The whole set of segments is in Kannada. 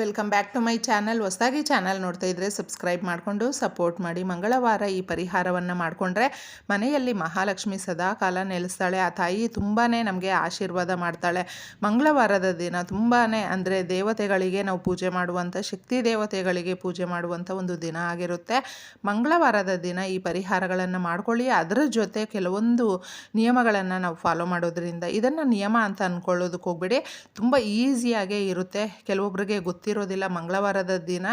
Welcome back to my channel. ಹೊಸದಾಗಿ ಚಾನಲ್ ನೋಡ್ತಾ ಇದ್ದರೆ ಸಬ್ಸ್ಕ್ರೈಬ್ ಮಾಡಿಕೊಂಡು ಸಪೋರ್ಟ್ ಮಾಡಿ. ಮಂಗಳವಾರ ಈ ಪರಿಹಾರವನ್ನು ಮಾಡಿಕೊಂಡ್ರೆ ಮನೆಯಲ್ಲಿ ಮಹಾಲಕ್ಷ್ಮಿ ಸದಾ ಕಾಲ ನೆಲೆಸ್ತಾಳೆ. ಆ ತಾಯಿ ತುಂಬಾ ನಮಗೆ ಆಶೀರ್ವಾದ ಮಾಡ್ತಾಳೆ. ಮಂಗಳವಾರದ ದಿನ ತುಂಬಾ ಅಂದರೆ ದೇವತೆಗಳಿಗೆ ನಾವು ಪೂಜೆ ಮಾಡುವಂಥ ಶಕ್ತಿ ದೇವತೆಗಳಿಗೆ ಪೂಜೆ ಮಾಡುವಂಥ ಒಂದು ದಿನ ಆಗಿರುತ್ತೆ. ಮಂಗಳವಾರದ ದಿನ ಈ ಪರಿಹಾರಗಳನ್ನು ಮಾಡ್ಕೊಳ್ಳಿ. ಅದರ ಜೊತೆ ಕೆಲವೊಂದು ನಿಯಮಗಳನ್ನು ನಾವು ಫಾಲೋ ಮಾಡೋದ್ರಿಂದ ಇದನ್ನು ನಿಯಮ ಅಂತ ಅಂದ್ಕೊಳ್ಳೋದಕ್ಕೆ ಹೋಗ್ಬೇಡಿ. ತುಂಬ ಈಸಿಯಾಗೇ ಇರುತ್ತೆ. ಕೆಲವೊಬ್ಬರಿಗೆ ಗೊತ್ತಿರೋದಿಲ್ಲ, ಮಂಗಳವಾರದ ದಿನ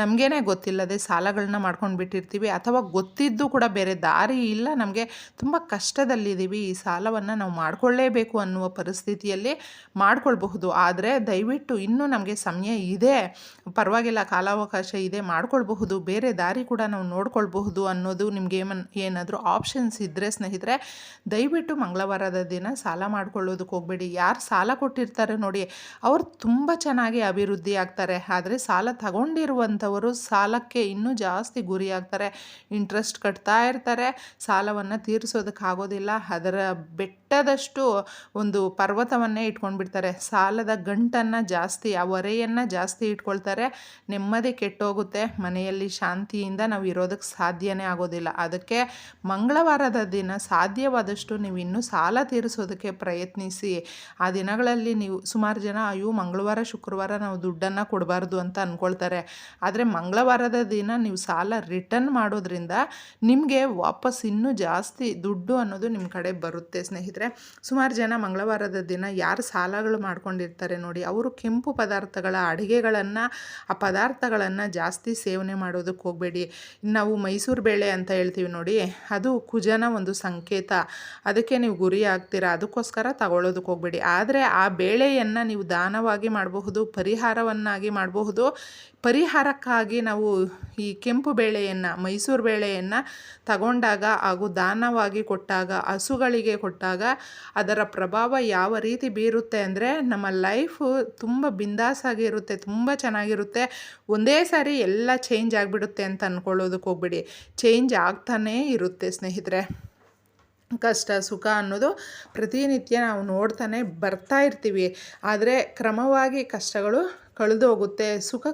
ನಮಗೇನೆ ಗೊತ್ತಿಲ್ಲದೆ ಸಾಲಗಳನ್ನ ಮಾಡ್ಕೊಂಡು ಬಿಟ್ಟಿರ್ತೀವಿ. ಅಥವಾ ಗೊತ್ತಿದ್ದು ಕೂಡ ಬೇರೆ ದಾರಿ ಇಲ್ಲ, ನಮಗೆ ತುಂಬ ಕಷ್ಟದಲ್ಲಿದ್ದೀವಿ. ಈ ಸಾಲವನ್ನು ನಾವು ಮಾಡಿಕೊಳ್ಳೇಬೇಕು ಅನ್ನುವ ಪರಿಸ್ಥಿತಿಯಲ್ಲಿ ಮಾಡಿಕೊಳ್ಬಹುದು. ಆದರೆ ದಯವಿಟ್ಟು ಇನ್ನೂ ನಮಗೆ ಸಮಯ ಇದೆ. ಪರವಾಗಿಲ್ಲ, ಕಾಲಾವಕಾಶ ಇದೆ, ಮಾಡ್ಕೊಳ್ಬಹುದು. ಬೇರೆ ದಾರಿ ಕೂಡ ನಾವು ನೋಡ್ಕೊಳ್ಬಹುದು ಅನ್ನೋದು ನಿಮಗೆ ಏನಾದರೂ ಆಪ್ಷನ್ಸ್ ಇದ್ದರೆ ಸ್ನೇಹಿತರೆ, ದಯವಿಟ್ಟು ಮಂಗಳವಾರದ ದಿನ ಸಾಲ ಮಾಡ್ಕೊಳ್ಳೋದಕ್ಕೆ ಹೋಗಬೇಡಿ. ಯಾರು ಸಾಲ ಕೊಟ್ಟಿರ್ತಾರೆ ನೋಡಿ, ಅವ್ರು ತುಂಬ ಚೆನ್ನಾಗಿ ಅಭಿವೃದ್ಧಿ ಆದರೆ ಸಾಲ ತಗೊಂಡಿರುವಂಥವರು ಸಾಲಕ್ಕೆ ಇನ್ನೂ ಜಾಸ್ತಿ ಗುರಿಯಾಗ್ತಾರೆ. ಇಂಟ್ರೆಸ್ಟ್ ಕಟ್ತಾ ಇರ್ತಾರೆ. ಸಾಲವನ್ನು ತೀರಿಸೋದಕ್ಕಾಗೋದಿಲ್ಲ. ಅದರ ಬೆಟ್ಟದಷ್ಟು ಒಂದು ಪರ್ವತವನ್ನೇ ಇಟ್ಕೊಂಡು ಬಿಡ್ತಾರೆ ಸಾಲದ ಗಂಟನ್ನು ಜಾಸ್ತಿ, ಆ ಹೊರೆಯನ್ನು ಜಾಸ್ತಿ ಇಟ್ಕೊಳ್ತಾರೆ. ನೆಮ್ಮದಿ ಕೆಟ್ಟೋಗುತ್ತೆ. ಮನೆಯಲ್ಲಿ ಶಾಂತಿಯಿಂದ ನಾವು ಇರೋದಕ್ಕೆ ಸಾಧ್ಯನೇ ಆಗೋದಿಲ್ಲ. ಅದಕ್ಕೆ ಮಂಗಳವಾರದ ದಿನ ಸಾಧ್ಯವಾದಷ್ಟು ನೀವು ಇನ್ನೂ ಸಾಲ ತೀರಿಸೋದಕ್ಕೆ ಪ್ರಯತ್ನಿಸಿ. ಆ ದಿನಗಳಲ್ಲಿ ನೀವು ಸುಮಾರು ಜನ, ಅಯ್ಯೋ, ಮಂಗಳವಾರ, ಶುಕ್ರವಾರ ನಾವು ದುಡ್ಡನ್ನು ಕೊಡಬಾರ್ದು ಅಂತ ಅಂದ್ಕೊಳ್ತಾರೆ ಆದರೆ ಮಂಗಳವಾರದ ದಿನ ನೀವು ಸಾಲ ರಿಟರ್ನ್ ಮಾಡೋದ್ರಿಂದ ನಿಮಗೆ ವಾಪಸ್ ಇನ್ನೂ ಜಾಸ್ತಿ ದುಡ್ಡು ಅನ್ನೋದು ನಿಮ್ಮ ಕಡೆ ಬರುತ್ತೆ ಸ್ನೇಹಿತರೆ. ಸುಮಾರು ಜನ ಮಂಗಳವಾರದ ದಿನ ಯಾರು ಸಾಲಗಳು ಮಾಡ್ಕೊಂಡಿರ್ತಾರೆ ನೋಡಿ, ಅವರು ಕೆಂಪು ಪದಾರ್ಥಗಳ ಅಡುಗೆಗಳನ್ನು, ಆ ಪದಾರ್ಥಗಳನ್ನು ಜಾಸ್ತಿ ಸೇವನೆ ಮಾಡೋದಕ್ಕೆ ಹೋಗಬೇಡಿ. ನಾವು ಮೈಸೂರು ಬೇಳೆ ಅಂತ ಹೇಳ್ತೀವಿ ನೋಡಿ, ಅದು ಕುಜನ ಒಂದು ಸಂಕೇತ. ಅದಕ್ಕೆ ನೀವು ಗುರಿ ಆಗ್ತೀರಾ, ಅದಕ್ಕೋಸ್ಕರ ತಗೊಳ್ಳೋದಕ್ಕೆ ಹೋಗಬೇಡಿ. ಆದರೆ ಆ ಬೇಳೆಯನ್ನು ನೀವು ದಾನವಾಗಿ ಮಾಡಬಹುದು ಪರಿಹಾರವನ್ನಾಗಿ ಮಾಡಬಹುದು. ಪರಿಹಾರಕ್ಕಾಗಿ ನಾವು ಈ ಕೆಂಪು ಬೇಳೆಯನ್ನು, ಮೈಸೂರು ಬೇಳೆಯನ್ನು ತಗೊಂಡಾಗ ಹಾಗೂ ದಾನವಾಗಿ ಕೊಟ್ಟಾಗ, ಹಸುಗಳಿಗೆ ಕೊಟ್ಟಾಗ ಅದರ ಪ್ರಭಾವ ಯಾವ ರೀತಿ ಬೀರುತ್ತೆ ಅಂದರೆ ನಮ್ಮ ಲೈಫು ತುಂಬ ಬಿಂದಾಸಾಗಿರುತ್ತೆ ತುಂಬ ಚೆನ್ನಾಗಿರುತ್ತೆ. ಒಂದೇ ಸಾರಿ ಎಲ್ಲ ಚೇಂಜ್ ಆಗಿಬಿಡುತ್ತೆ ಅಂತ ಅಂದ್ಕೊಳ್ಳೋದಕ್ಕೆ ಹೋಗ್ಬಿಡಿ. ಚೇಂಜ್ ಆಗ್ತಾನೇ ಇರುತ್ತೆ ಸ್ನೇಹಿತರೆ. ಕಷ್ಟ ಸುಖ ಅನ್ನೋದು ಪ್ರತಿನಿತ್ಯ ನಾವು ನೋಡ್ತಾನೆ ಬರ್ತಾ ಇರ್ತೀವಿ. ಆದರೆ ಕ್ರಮವಾಗಿ ಕಷ್ಟಗಳು ಕಳೆದೋಗುತ್ತೆ. ಸುಖ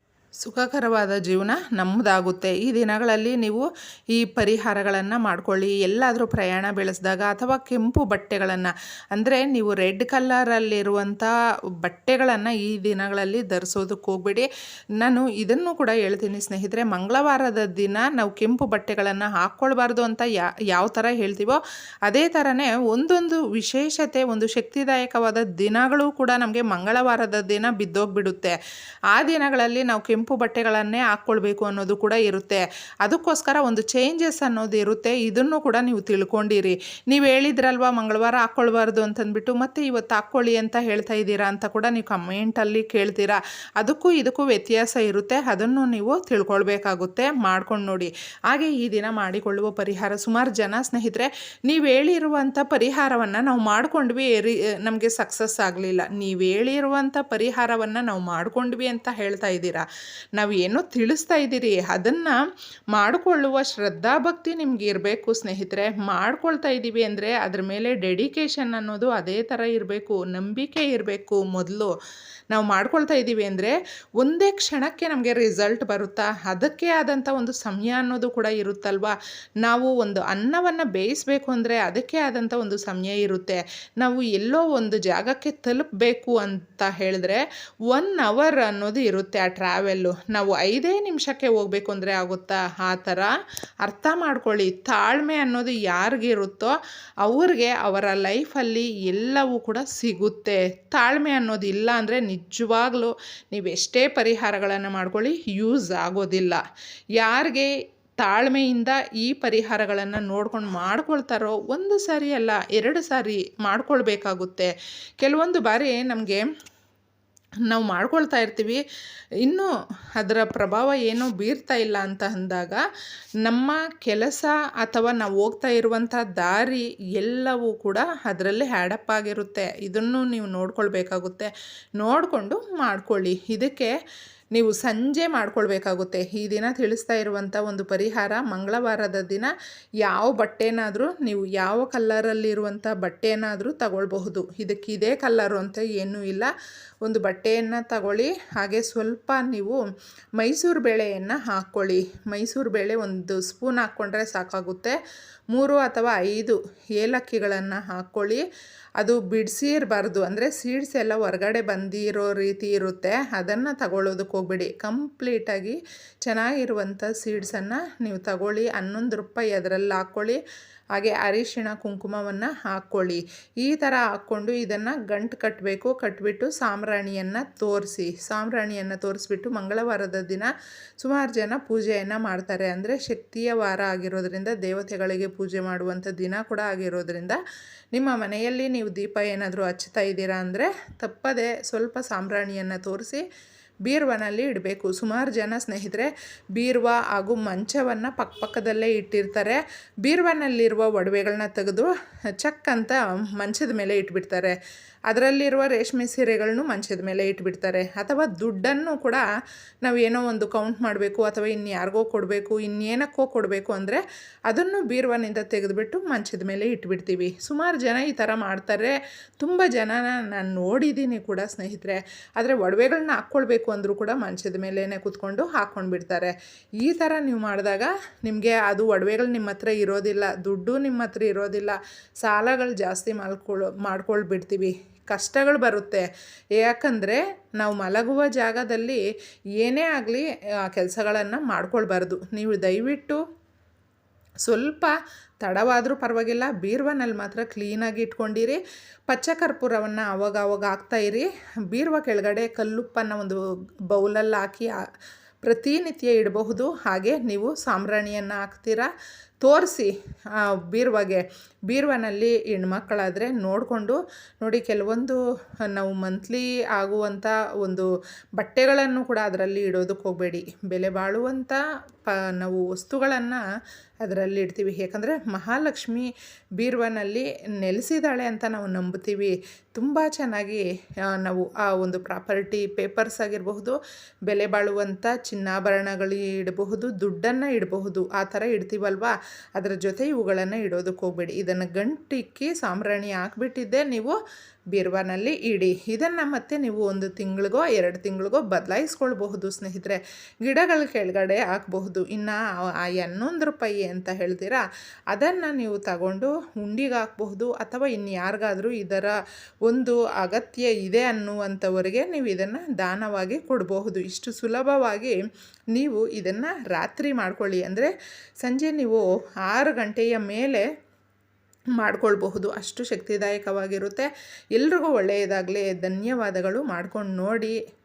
ಸುಖಕರವಾದ ಜೀವನ ನಮ್ಮದಾಗುತ್ತೆ. ಈ ದಿನಗಳಲ್ಲಿ ನೀವು ಈ ಪರಿಹಾರಗಳನ್ನು ಮಾಡ್ಕೊಳ್ಳಿ. ಎಲ್ಲಾದರೂ ಪ್ರಯಾಣ ಬೆಳೆಸಿದಾಗ ಅಥವಾ ಕೆಂಪು ಬಟ್ಟೆಗಳನ್ನು, ಅಂದರೆ ನೀವು ರೆಡ್ ಕಲ್ಲರಲ್ಲಿರುವಂಥ ಬಟ್ಟೆಗಳನ್ನು ಈ ದಿನಗಳಲ್ಲಿ ಧರಿಸೋದಕ್ಕೆ ಹೋಗ್ಬೇಡಿ. ನಾನು ಇದನ್ನು ಕೂಡ ಹೇಳ್ತೀನಿ ಸ್ನೇಹಿತರೆ, ಮಂಗಳವಾರದ ದಿನ ನಾವು ಕೆಂಪು ಬಟ್ಟೆಗಳನ್ನು ಹಾಕ್ಕೊಳ್ಬಾರ್ದು ಅಂತ ಯಾವ ಥರ ಹೇಳ್ತೀವೋ ಅದೇ ಥರನೇ ಒಂದೊಂದು ವಿಶೇಷತೆ, ಒಂದು ಶಕ್ತಿದಾಯಕವಾದ ದಿನಗಳು ಕೂಡ ನಮಗೆ ಮಂಗಳವಾರದ ದಿನ ಬಿದ್ದೋಗ್ಬಿಡುತ್ತೆ. ಆ ದಿನಗಳಲ್ಲಿ ನಾವು ಕೆಂಪು ಕೆಂಪು ಬಟ್ಟೆಗಳನ್ನೇ ಹಾಕ್ಕೊಳ್ಬೇಕು ಅನ್ನೋದು ಕೂಡ ಇರುತ್ತೆ. ಅದಕ್ಕೋಸ್ಕರ ಒಂದು ಚೇಂಜಸ್ ಅನ್ನೋದು ಇರುತ್ತೆ. ಇದನ್ನು ಕೂಡ ನೀವು ತಿಳ್ಕೊಂಡಿರಿ. ನೀವು ಹೇಳಿದ್ರಲ್ವ, ಮಂಗಳವಾರ ಹಾಕ್ಕೊಳ್ಬಾರ್ದು ಅಂತಂದ್ಬಿಟ್ಟು, ಮತ್ತೆ ಇವತ್ತು ಹಾಕ್ಕೊಳ್ಳಿ ಅಂತ ಹೇಳ್ತಾ ಇದ್ದೀರಾ ಅಂತ ಕೂಡ ನೀವು ಕಮೆಂಟಲ್ಲಿ ಕೇಳ್ತೀರಾ. ಅದಕ್ಕೂ ಇದಕ್ಕೂ ವ್ಯತ್ಯಾಸ ಇರುತ್ತೆ. ಅದನ್ನು ನೀವು ತಿಳ್ಕೊಳ್ಬೇಕಾಗುತ್ತೆ. ಮಾಡ್ಕೊಂಡು ನೋಡಿ. ಹಾಗೆ ಈ ದಿನ ಮಾಡಿಕೊಳ್ಳುವ ಪರಿಹಾರ ಸುಮಾರು ಜನ ಸ್ನೇಹಿತರೆ, ನೀವು ಹೇಳಿರುವಂಥ ಪರಿಹಾರವನ್ನು ನಾವು ಮಾಡ್ಕೊಂಡ್ವಿ ರಿ ನಮಗೆ ಸಕ್ಸಸ್ ಆಗಲಿಲ್ಲ. ನೀವು ಹೇಳಿರುವಂಥ ಪರಿಹಾರವನ್ನು ನಾವು ಮಾಡ್ಕೊಂಡ್ವಿ ಅಂತ ಹೇಳ್ತಾ ಇದ್ದೀರಾ. ನಾವು ಏನೋ ತಿಳಿಸ್ತಾ ಇದ್ದೀರಿ, ಅದನ್ನು ಮಾಡಿಕೊಳ್ಳುವ ಶ್ರದ್ಧಾಭಕ್ತಿ ನಿಮ್ಗೆ ಇರಬೇಕು ಸ್ನೇಹಿತರೆ. ಮಾಡ್ಕೊಳ್ತಾ ಇದ್ದೀವಿ ಅಂದರೆ ಅದ್ರ ಮೇಲೆ ಡೆಡಿಕೇಶನ್ ಅನ್ನೋದು ಅದೇ ಥರ ಇರಬೇಕು, ನಂಬಿಕೆ ಇರಬೇಕು ಮೊದಲು. ನಾವು ಮಾಡ್ಕೊಳ್ತಾ ಇದ್ದೀವಿ ಅಂದರೆ ಒಂದೇ ಕ್ಷಣಕ್ಕೆ ನಮಗೆ ರಿಸಲ್ಟ್ ಬರುತ್ತಾ? ಅದಕ್ಕೆ ಆದಂಥ ಒಂದು ಸಮಯ ಅನ್ನೋದು ಕೂಡ ಇರುತ್ತಲ್ವಾ? ನಾವು ಒಂದು ಅನ್ನವನ್ನು ಬೇಯಿಸಬೇಕು ಅಂದರೆ ಅದಕ್ಕೆ ಆದಂಥ ಒಂದು ಸಮಯ ಇರುತ್ತೆ. ನಾವು ಎಲ್ಲೋ ಒಂದು ಜಾಗಕ್ಕೆ ತಲುಪಬೇಕು ಅಂತ ಹೇಳಿದ್ರೆ ಒನ್ ಅವರ್ ಅನ್ನೋದು ಇರುತ್ತೆ ಆ ಟ್ರಾವೆಲ್ಲು ನಾವು ಐದೇ ನಿಮಿಷಕ್ಕೆ ಹೋಗ್ಬೇಕು ಅಂದರೆ ಆಗುತ್ತಾ? ಆ ಥರ ಅರ್ಥ ಮಾಡ್ಕೊಳ್ಳಿ. ತಾಳ್ಮೆ ಅನ್ನೋದು ಯಾರಿಗಿರುತ್ತೋ ಅವ್ರಿಗೆ ಅವರ ಲೈಫಲ್ಲಿ ಎಲ್ಲವೂ ಕೂಡ ಸಿಗುತ್ತೆ. ತಾಳ್ಮೆ ಅನ್ನೋದು ಇಲ್ಲ ಅಂದರೆ ನಿಜವಾಗ್ಲೂ ನೀವು ಎಷ್ಟೇ ಪರಿಹಾರಗಳನ್ನು ಮಾಡ್ಕೊಳ್ಳಿ, ಯೂಸ್ ಆಗೋದಿಲ್ಲ. ಯಾರಿಗೆ ತಾಳ್ಮೆಯಿಂದ ಈ ಪರಿಹಾರಗಳನ್ನು ನೋಡ್ಕೊಂಡು ಮಾಡ್ಕೊಳ್ತಾರೋ ಒಂದು ಸಾರಿ ಅಲ್ಲ, ಎರಡು ಸಾರಿ ಮಾಡ್ಕೊಳ್ಬೇಕಾಗುತ್ತೆ. ಕೆಲವೊಂದು ಬಾರಿ ನಮಗೆ ನಾವು ಮಾಡ್ಕೊಳ್ತಾ ಇರ್ತೀವಿ. ಇನ್ನೂ ಅದರ ಪ್ರಭಾವ ಏನೂ ಬೀರ್ತಾ ಇಲ್ಲ ಅಂತ ಅಂದಾಗ ನಮ್ಮ ಕೆಲಸ ಅಥವಾ ನಾವು ಹೋಗ್ತಾ ಇರುವಂಥ ದಾರಿ ಎಲ್ಲವೂ ಕೂಡ ಅದರಲ್ಲಿ ಹ್ಯಾಡಪ್ ಆಗಿರುತ್ತೆ. ಇದನ್ನು ನೀವು ನೋಡ್ಕೊಳ್ಬೇಕಾಗುತ್ತೆ. ನೋಡಿಕೊಂಡು ಮಾಡ್ಕೊಳ್ಳಿ. ಇದಕ್ಕೆ ನೀವು ಸಂಜೆ ಮಾಡ್ಕೊಳ್ಬೇಕಾಗುತ್ತೆ. ಈ ದಿನ ತಿಳಿಸ್ತಾ ಇರುವಂಥ ಒಂದು ಪರಿಹಾರ ಮಂಗಳವಾರದ ದಿನ ಯಾವ ಬಟ್ಟೆನಾದರೂ ನೀವು ಯಾವ ಕಲ್ಲರಲ್ಲಿರುವಂಥ ಬಟ್ಟೆನಾದರೂ ತಗೊಳ್ಬಹುದು. ಇದಕ್ಕೆ ಇದೇ ಕಲ್ಲರು ಅಂತ ಏನೂ ಇಲ್ಲ. ಒಂದು ಬಟ್ಟೆಯನ್ನು ತಗೊಳ್ಳಿ. ಹಾಗೆ ಸ್ವಲ್ಪ ನೀವು ಮೈಸೂರು ಬೇಳೆಯನ್ನು ಹಾಕ್ಕೊಳ್ಳಿ. ಮೈಸೂರು ಬೇಳೆ ಒಂದು ಸ್ಪೂನ್ ಹಾಕ್ಕೊಂಡ್ರೆ ಸಾಕಾಗುತ್ತೆ. ಮೂರು ಅಥವಾ ಐದು ಏಲಕ್ಕಿಗಳನ್ನು ಹಾಕ್ಕೊಳ್ಳಿ ಅದು ಬಿಡಿಸಿರಬಾರ್ದು. ಅಂದರೆ ಸೀಡ್ಸ್ ಎಲ್ಲ ಹೊರಗಡೆ ಬಂದಿರೋ ರೀತಿ ಇರುತ್ತೆ. ಅದನ್ನು ತಗೊಳ್ಳೋದಕ್ಕೆ ಹೋಗ್ಬೇಡಿ. ಕಂಪ್ಲೀಟಾಗಿ ಚೆನ್ನಾಗಿರುವಂಥ ಸೀಡ್ಸನ್ನು ನೀವು ತಗೊಳ್ಳಿ. ಹನ್ನೊಂದು ರೂಪಾಯಿ ಅದರಲ್ಲಿ ಹಾಕ್ಕೊಳ್ಳಿ ಹಾಗೆ ಅರಿಶಿಣ ಕುಂಕುಮವನ್ನು ಹಾಕ್ಕೊಳ್ಳಿ ಈ ಥರ ಹಾಕ್ಕೊಂಡು ಇದನ್ನು ಗಂಟು ಕಟ್ಟಬೇಕು ಕಟ್ಬಿಟ್ಟು ಸಾಂಬ್ರಾಣಿಯನ್ನು ತೋರಿಸಿ. ಸಾಂಬ್ರಾಣಿಯನ್ನು ತೋರಿಸ್ಬಿಟ್ಟು ಮಂಗಳವಾರದ ದಿನ ಸುಮಾರು ಜನ ಪೂಜೆಯನ್ನು ಮಾಡ್ತಾರೆ. ಅಂದರೆ ಶಕ್ತಿಯ ವಾರ ಆಗಿರೋದ್ರಿಂದ, ದೇವತೆಗಳಿಗೆ ಪೂಜೆ ಮಾಡುವಂಥ ದಿನ ಕೂಡ ಆಗಿರೋದ್ರಿಂದ, ನಿಮ್ಮ ಮನೆಯಲ್ಲಿ ನೀವು ದೀಪ ಏನಾದರೂ ಹಚ್ತಾ ಇದ್ದೀರಾ ಅಂದರೆ ತಪ್ಪದೆ ಸ್ವಲ್ಪ ಸಾಂಬ್ರಾಣಿಯನ್ನು ತೋರಿಸಿ ಬೀರ್ವನಲ್ಲಿ ಇಡಬೇಕು. ಸುಮಾರು ಜನ ಸ್ನೇಹಿತರೆ, ಬೀರ್ವ ಹಾಗೂ ಮಂಚವನ್ನು ಪಕ್ಕಪಕ್ಕದಲ್ಲೇ ಇಟ್ಟಿರ್ತಾರೆ. ಬೀರ್ವನಲ್ಲಿರುವ ಒಡವೆಗಳನ್ನ ತೆಗೆದು ಚಕ್ ಅಂತ ಮಂಚದ ಮೇಲೆ ಇಟ್ಬಿಡ್ತಾರೆ. ಅದರಲ್ಲಿರುವ ರೇಷ್ಮೆ ಸೀರೆಗಳನ್ನು ಮಂಚದ ಮೇಲೆ ಇಟ್ಬಿಡ್ತಾರೆ. ಅಥವಾ ದುಡ್ಡನ್ನು ಕೂಡ ನಾವು ಏನೋ ಒಂದು ಕೌಂಟ್ ಮಾಡಬೇಕು ಅಥವಾ ಇನ್ಯಾರಿಗೋ ಕೊಡಬೇಕು ಇನ್ನೇನಕ್ಕೋ ಕೊಡಬೇಕು ಅಂದರೆ ಅದನ್ನು ಬೀರ್ವನಿಂದ ತೆಗೆದುಬಿಟ್ಟು ಮಂಚದ ಮೇಲೆ ಇಟ್ಬಿಡ್ತೀವಿ. ಸುಮಾರು ಜನ ಈ ಥರ ಮಾಡ್ತಾರೆ. ತುಂಬ ಜನನ ನಾನು ನೋಡಿದ್ದೀನಿ ಕೂಡ ಸ್ನೇಹಿತರೆ. ಆದರೆ ಒಡವೆಗಳನ್ನ ಹಾಕ್ಕೊಳ್ಬೇಕು ಅಂದರೂ ಕೂಡ ಮಂಚದ ಮೇಲೇ ಕೂತ್ಕೊಂಡು ಹಾಕ್ಕೊಂಡು ಬಿಡ್ತಾರೆ ಈ ಥರ ನೀವು ಮಾಡಿದಾಗ ನಿಮಗೆ ಅದು ಒಡವೆಗಳು ನಿಮ್ಮ ಹತ್ರ ಇರೋದಿಲ್ಲ, ದುಡ್ಡು ನಿಮ್ಮ ಹತ್ರ ಇರೋದಿಲ್ಲ, ಸಾಲಗಳು ಜಾಸ್ತಿ ಮಾಡ್ಕೊಳ್ಳೋ ಮಾಡ್ಕೊಳ್ಬಿಡ್ತೀವಿ. ಕಷ್ಟಗಳು ಬರುತ್ತೆ. ಯಾಕಂದರೆ ನಾವು ಮಲಗುವ ಜಾಗದಲ್ಲಿ ಏನೇ ಆಗಲಿ ಕೆಲಸಗಳನ್ನು ಮಾಡ್ಕೊಳ್ಬಾರ್ದು. ನೀವು ದಯವಿಟ್ಟು ಸ್ವಲ್ಪ ತಡವಾದರೂ ಪರವಾಗಿಲ್ಲ, ಬೀರ್ವನಲ್ಲಿ ಮಾತ್ರ ಕ್ಲೀನಾಗಿ ಇಟ್ಕೊಂಡಿರಿ. ಪಚ್ಚ ಕರ್ಪೂರವನ್ನು ಅವಾಗ ಅವಾಗ ಹಾಕ್ತಾಯಿರಿ ಬೀರ್ವ ಕೆಳಗಡೆ ಕಲ್ಲುಪ್ಪನ್ನು ಒಂದು ಬೌಲಲ್ಲಿ ಹಾಕಿ ಪ್ರತಿನಿತ್ಯ ಇಡಬಹುದು. ಹಾಗೆ ನೀವು ಸಾಂಬ್ರಾಣಿಯನ್ನು ಹಾಕ್ತೀರಾ? ತೋರಿಸಿ ಬೀರುವಾಗೆ. ಬೀರುವನಲ್ಲಿ ಹೆಣ್ಮಕ್ಕಳಾದರೆ ನೋಡಿಕೊಂಡು ನೋಡಿ ಕೆಲವೊಂದು ನಾವು ಮಂತ್ಲಿ ಆಗುವಂಥ ಒಂದು ಬಟ್ಟೆಗಳನ್ನು ಕೂಡ ಅದರಲ್ಲಿ ಇಡೋದಕ್ಕೆ ಹೋಗಬೇಡಿ. ಬೆಲೆ ಬಾಳುವಂಥ ಪ ನಾವು ವಸ್ತುಗಳನ್ನು ಅದರಲ್ಲಿ ಇಡ್ತೀವಿ. ಯಾಕಂದರೆ ಮಹಾಲಕ್ಷ್ಮಿ ಬೀರ್ವನಲ್ಲಿ ನೆಲೆಸಿದಾಳೆ ಅಂತ ನಾವು ನಂಬ್ತೀವಿ ತುಂಬ ಚೆನ್ನಾಗಿ ನಾವು ಆ ಒಂದು ಪ್ರಾಪರ್ಟಿ ಪೇಪರ್ಸ್ ಆಗಿರಬಹುದು, ಬೆಲೆ ಬಾಳುವಂಥ ಚಿನ್ನಾಭರಣಗಳು ಇಡಬಹುದು, ದುಡ್ಡನ್ನು ಇಡಬಹುದು, ಆ ಥರ ಇಡ್ತೀವಲ್ವಾ? ಅದರ ಜೊತೆ ಇವುಗಳನ್ನು ಇಡೋದಕ್ಕೆ ಹೋಗಬೇಡಿ. ಇದನ್ನು ಗಂಟಿಕ್ಕಿ ಸಾಂಬ್ರಾಣಿ ಹಾಕ್ಬಿಟ್ಟಿದ್ದೆ ನೀವು. ಬೀರ್ವಾನಲ್ಲಿ ಇಡಿ. ಇದನ್ನು ಮತ್ತೆ ನೀವು ಒಂದು ತಿಂಗಳಿಗೋ, ಎರಡು ತಿಂಗಳಿಗೋ ಬದಲಾಯಿಸ್ಕೊಳ್ಬಹುದು ಸ್ನೇಹಿತರೆ. ಗಿಡಗಳ ಕೆಳಗಡೆ ಹಾಕಬಹುದು. ಇನ್ನು ಆ ಹನ್ನೊಂದು ರೂಪಾಯಿ ಅಂತ ಹೇಳ್ತೀರಾ? ಅದನ್ನು ನೀವು ತಗೊಂಡು ಉಂಡಿಗೆ ಹಾಕಬಹುದು. ಅಥವಾ ಇನ್ಯಾರಿಗಾದರೂ ಇದರ ಒಂದು ಅಗತ್ಯ ಇದೆ ಅನ್ನುವಂಥವರಿಗೆ ನೀವು ಇದನ್ನು ದಾನವಾಗಿ ಕೊಡಬಹುದು. ಇಷ್ಟು ಸುಲಭವಾಗಿ ನೀವು ಇದನ್ನು ರಾತ್ರಿ ಮಾಡ್ಕೊಳ್ಳಿ. ಅಂದರೆ ಸಂಜೆ ನೀವು ಆರು ಗಂಟೆಯ ಮೇಲೆ ಮಾಡ್ಕೊಳ್ಬಹುದು. ಅಷ್ಟು ಶಕ್ತಿದಾಯಕವಾಗಿರುತ್ತೆ. ಎಲ್ರಿಗೂ ಒಳ್ಳೆಯದಾಗಲಿ. ಧನ್ಯವಾದಗಳು. ಮಾಡ್ಕೊಂಡು ನೋಡಿ.